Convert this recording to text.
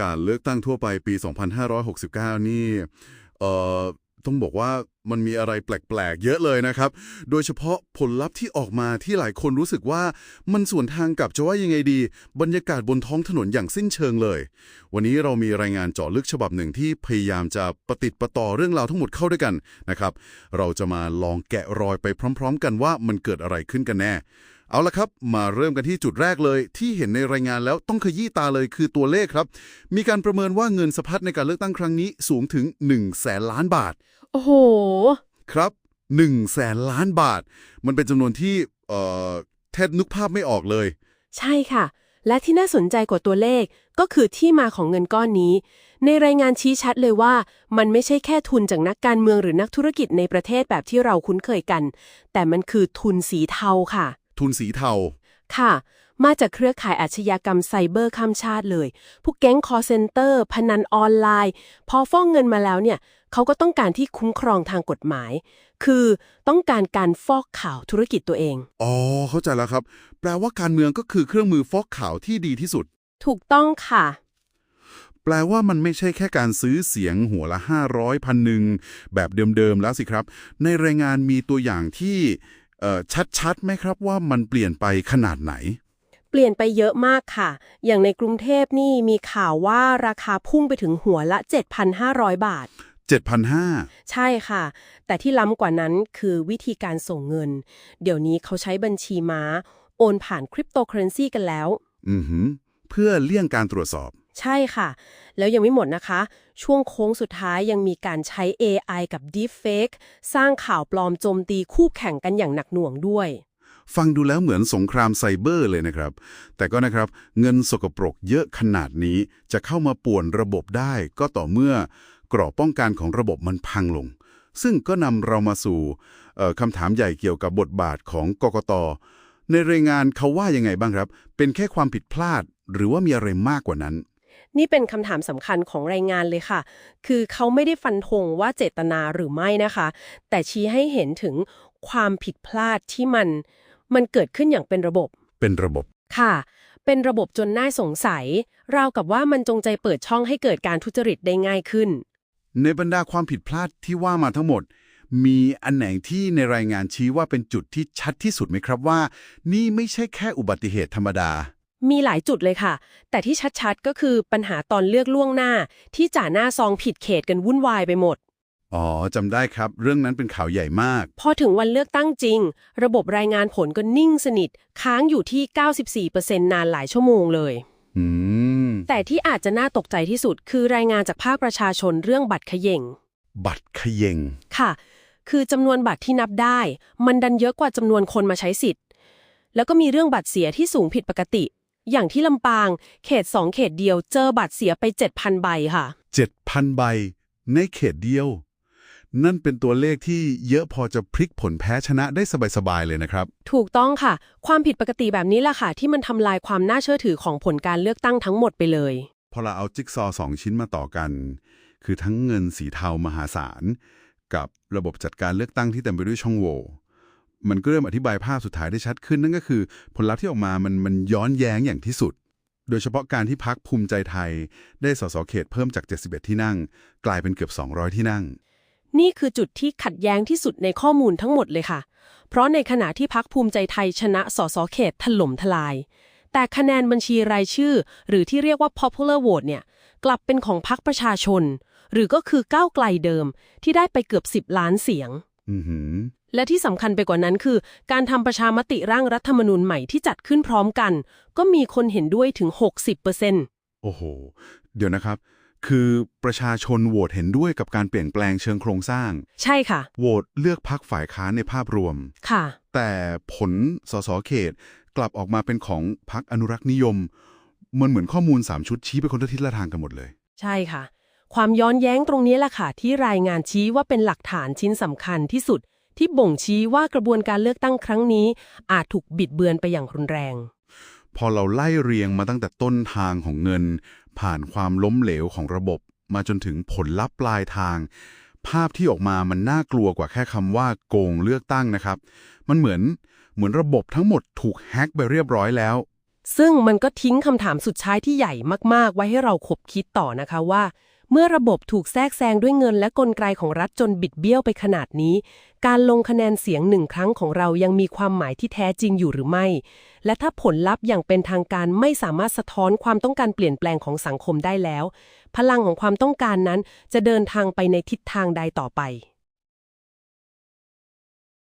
การเลือกตั้งทั่วไปปี 2569 นี่เอ่อต้องบอกว่ามันมีอะไรแปลกๆ เยอะเลยนะครับ โดยเฉพาะผลลัพธ์ที่ออกมาที่หลายคนรู้สึกว่ามันสวนทางกับจะว่ายังไงดี บรรยากาศบนท้องถนนอย่างสิ้นเชิงเลย วันนี้เรามีรายงานเจาะลึกฉบับหนึ่งที่พยายามจะปะติดประต่อเรื่องราวทั้งหมดเข้าด้วยกันนะครับ เราจะมาลองแกะรอยไปพร้อม ๆ กันว่ามันเกิดอะไรขึ้นกันแน่ เอาละครับ มาเริ่มกันที่จุดแรกเลย ที่เห็นในรายงานแล้วต้องขยี้ตาเลยคือตัวเลขครับ มีการประเมินว่าเงินสะพัดในการเลือกตั้งครั้งนี้สูงถึง1แสนล้านบาท โอ้โห ครับ1แสนล้านบาท มันเป็นจำนวนที่เอ่อแทบนึกภาพไม่ออกเลย ใช่ค่ะ และที่น่าสนใจกว่าตัวเลขก็คือที่มาของเงินก้อนนี้ ในรายงานชี้ชัดเลยว่า มันไม่ใช่แค่ทุนจากนักการเมืองหรือนักธุรกิจในประเทศแบบที่เราคุ้นเคยกัน แต่มันคือทุนสีเทาค่ะ ทุนสีเทา ค่ะ มาจากเครือข่ายอาชญากรรมไซเบอร์ข้ามชาติเลย พวกแก๊งคอร์เซนเตอร์ พนันออนไลน์ พอฟ้องเงินมาแล้วเนี่ยเขาก็ต้องการที่คุ้มครองทางกฎหมาย คือต้องการการฟอกข่าวธุรกิจตัวเอง อ๋อ เข้าใจแล้วครับ แปลว่าการเมืองก็คือเครื่องมือฟอกข่าวที่ดีที่สุด ถูกต้องค่ะ แปลว่ามันไม่ใช่แค่การซื้อเสียงหัวละ500พันหนึ่งแบบเดิมๆแล้วสิครับ ในรายงานมีตัวอย่างที่เอ่อ ชัดๆไหมครับว่ามันเปลี่ยนไปขนาดไหน เปลี่ยนไปเยอะมากค่ะ อย่างในกรุงเทพนี่มีข่าวว่าราคาพุ่งไปถึงหัวละ 7,500 บาท7,500 ใช่ค่ะ แต่ที่ล้ำกว่านั้นคือวิธีการส่งเงิน เดี๋ยวนี้เขาใช้บัญชีม้า โอนผ่านคริปโตเคอเรนซีกันแล้ว อือหือ เพื่อเลี่ยงการตรวจสอบ ใช่ค่ะ แล้วยังไม่หมดนะคะ ช่วงโค้งสุดท้ายยังมีการใช้ AI กับ Deepfake สร้างข่าวปลอมโจมตีคู่แข่งกันอย่างหนักหน่วงด้วย ฟังดูแล้วเหมือนสงครามไซเบอร์เลยนะครับ แต่ก็นะครับเงินสกปรกเยอะขนาดนี้จะเข้ามาป่วนระบบได้ ก็ต่อเมื่อกรอบป้องกันของระบบมันพังลง ซึ่งก็นำเรามาสู่คำถามใหญ่เกี่ยวกับบทบาทของกกตในรายงานเขาว่ายังไงบ้างครับ เป็นแค่ความผิดพลาด หรือว่ามีอะไรมากกว่านั้น นี่เป็นคำถามสำคัญของรายงานเลยค่ะ คือเขาไม่ได้ฟันธงว่าเจตนาหรือไม่นะคะ แต่ชี้ให้เห็นถึงความผิดพลาดที่มัน มันเกิดขึ้นอย่างเป็นระบบ เป็นระบบ ค่ะ เป็นระบบจนน่าสงสัย ราวกับว่ามันจงใจเปิดช่องให้เกิดการทุจริตได้ง่ายขึ้น ในบรรดาความผิดพลาดที่ว่ามาทั้งหมด มีอันไหนที่ในรายงานชี้ว่าเป็นจุดที่ชัดที่สุดไหมครับว่า นี่ไม่ใช่แค่อุบัติเหตุธรรมดา มีหลายจุดเลยค่ะ แต่ที่ชัดๆก็คือปัญหาตอนเลือกล่วงหน้า ที่จ่าหน้าซองผิดเขตกันวุ่นวายไปหมด อ๋อจำได้ครับ เรื่องนั้นเป็นข่าวใหญ่มาก พอถึงวันเลือกตั้งจริง ระบบรายงานผลก็นิ่งสนิท ค้างอยู่ที่ 94%นานหลายชั่วโมงเลยอืมแต่ที่อาจจะน่าตกใจที่สุดคือรายงานจากภาคประชาชนเรื่องบัตรเขย่ง บัตรเขยงค่ะ คือจำนวนบัตรที่นับได้ มันดันเยอะกว่าจำนวนคนมาใช้สิทธิ์ แล้วก็มีเรื่องบัตรเสียที่สูงผิดปกติ อย่างที่ลำปาง เขต 2 เขตเดียวเจอบัตรเสียไป 7,000 ใบค่ะ 7,000 ใบ ในเขตเดียว นั่นเป็นตัวเลขที่เยอะพอจะพลิกผลแพ้ชนะได้สบายๆเลยนะครับ ถูกต้องค่ะ ความผิดปกติแบบนี้แหละค่ะ ที่มันทำลายความน่าเชื่อถือของผลการเลือกตั้งทั้งหมดไปเลย พอเราเอาจิ๊กซอว์สองชิ้นมาต่อกัน คือทั้งเงินสีเทามหาศาลกับระบบจัดการเลือกตั้งที่เต็มไปด้วยช่องโหว่ มันก็เริ่มอธิบายภาพสุดท้ายได้ชัดขึ้นนั่นก็คือ ผลลัพธ์ที่ออกมามันมันย้อนแย้งอย่างที่สุด โดยเฉพาะการที่พักภูมิใจไทย ได้สสเขตเพิ่มจาก 71 ที่นั่ง กลายเป็นเกือบ 200 ที่นั่ง นี่คือจุดที่ขัดแย้งที่สุดในข้อมูลทั้งหมดเลยค่ะ เพราะในขณะที่พักภูมิใจไทยชนะสสเขตถล่มทลาย แต่คะแนนบัญชีรายชื่อ หรือที่เรียกว่า popular vote เนี่ยกลับเป็นของพักประชาชน หรือก็คือก้าวไกลเดิมที่ได้ไปเกือบ 10 ล้านเสียง อือหือ และที่สำคัญไปกว่านั้นคือ การทำประชามติร่างรัฐธรรมนูญใหม่ที่จัดขึ้นพร้อมกัน ก็มีคนเห็นด้วยถึง 60%โอ้โห เดี๋ยวนะครับ คือประชาชนโหวตเห็นด้วยกับการเปลี่ยนแปลงเชิงโครงสร้าง ใช่ค่ะ โหวตเลือกพักฝ่ายค้านในภาพรวม ค่ะ แต่ผลสสเขต กลับออกมาเป็นของพักอนุรักษ์นิยม มันเหมือนข้อมูล 3 ชุดชี้ไปคนละทิศละทางกันหมดเลย ใช่ค่ะ ความย้อนแย้งตรงนี้แหละค่ะที่รายงานชี้ว่าเป็นหลักฐานชิ้นสำคัญที่สุด ที่บ่งชี้ว่ากระบวนการเลือกตั้งครั้งนี้ อาจถูกบิดเบือนไปอย่างรุนแรง พอเราไล่เรียงมาตั้งแต่ต้นทางของเงิน ผ่านความล้มเหลวของระบบ มาจนถึงผลลัพธ์ปลายทาง ภาพที่ออกมามันน่ากลัวกว่าแค่คำว่าโกงเลือกตั้งนะครับ มันเหมือนเหมือนระบบทั้งหมดถูกแฮ็กไปเรียบร้อยแล้ว ซึ่งมันก็ทิ้งคำถามสุดท้ายที่ใหญ่มาก ๆ ไว้ให้เราขบคิดต่อนะคะว่า เมื่อระบบถูกแทรกแซงด้วยเงินและกลไกของรัฐจนบิดเบี้ยวไปขนาดนี้ การลงคะแนนเสียงหนึ่งครั้งของเรายังมีความหมายที่แท้จริงอยู่หรือไม่ และถ้าผลลัพธ์อย่างเป็นทางการไม่สามารถสะท้อนความต้องการเปลี่ยนแปลงของสังคมได้แล้ว พลังของความต้องการนั้นจะเดินทางไปในทิศทางใดต่อไป